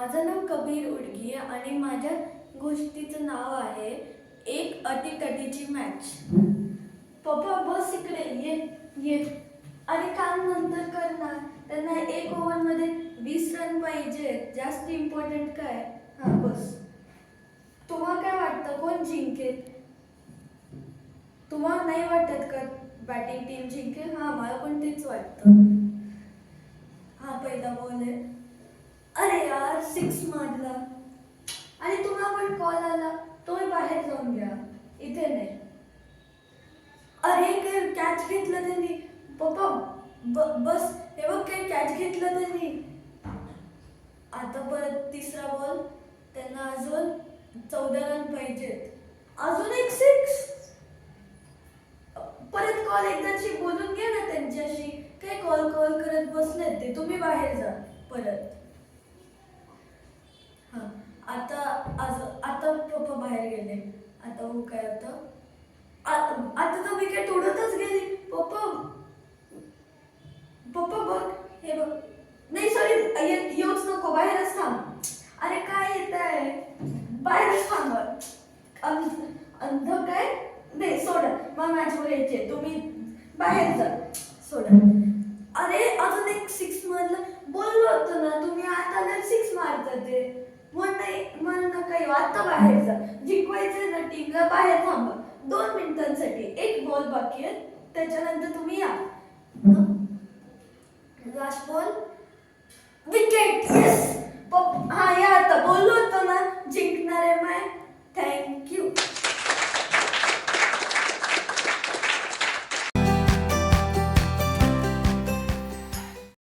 माझं नाव कबीर उडगी आणि माझ्या गोष्टीचं नाव आहे एक अटीतटीची मॅच पप्पा बस इकडे ये ये. अरे काम नंतर करणार. त्यांना एक ओव्हरमध्ये वीस रन पाहिजे. जास्त इम्पॉर्टंट काय? हां बस. तुम्हाला काय वाटतं? कोण जिंकेल? तुम्हाला नाही वाटत का बॅटिंग टीम जिंकेल? हां मला पण तेच वाटतं हा पहिला बॉल आहे मला सिक्स मारला आणि तुम्हाला पण कॉल आला. तोही बाहेर जाऊन घ्या. इथे नाही. अरे काय कॅच घेतलं त्यांनी? पप्पा ब बस. हे बघ काय कॅच घेतलं त्यांनी. आता परत तिसरा बॉल त्यांना अजून चौदा रन पाहिजेत. अजून एक सिक्स परत कॉल एकदाची बोलून घ्या ना त्यांच्याशी. काय कॉल कॉल करत बसलेत ते. तुम्ही बाहेर जा परत हा आता आज आता पप्पा बाहेर गेले. आता हो काय आता? आता तर विकेट उडतच गेली. पप्पा. पप्पा बघ हे बघ. नाही सॉरी येऊच नको बाहेरच थांब. अरे काय येत आहे बाहेरच थांब अंध काय? नाही सोडा. मला मॅच यायचे तुम्ही बाहेर जा. सोडा. अरे अजून एक सिक्स मारलं बोललो होतो ना तुम्ही आता जर सिक्स मारता ते. मग नाही मग नका येऊ आता बाहेर जा जिंकवायचं ना टीमला बाहेर थांबा. दोन मिनिटांसाठी एक बॉल बाकी आहे त्याच्यानंतर तुम्ही या. लास्ट बॉल विकेट येस हा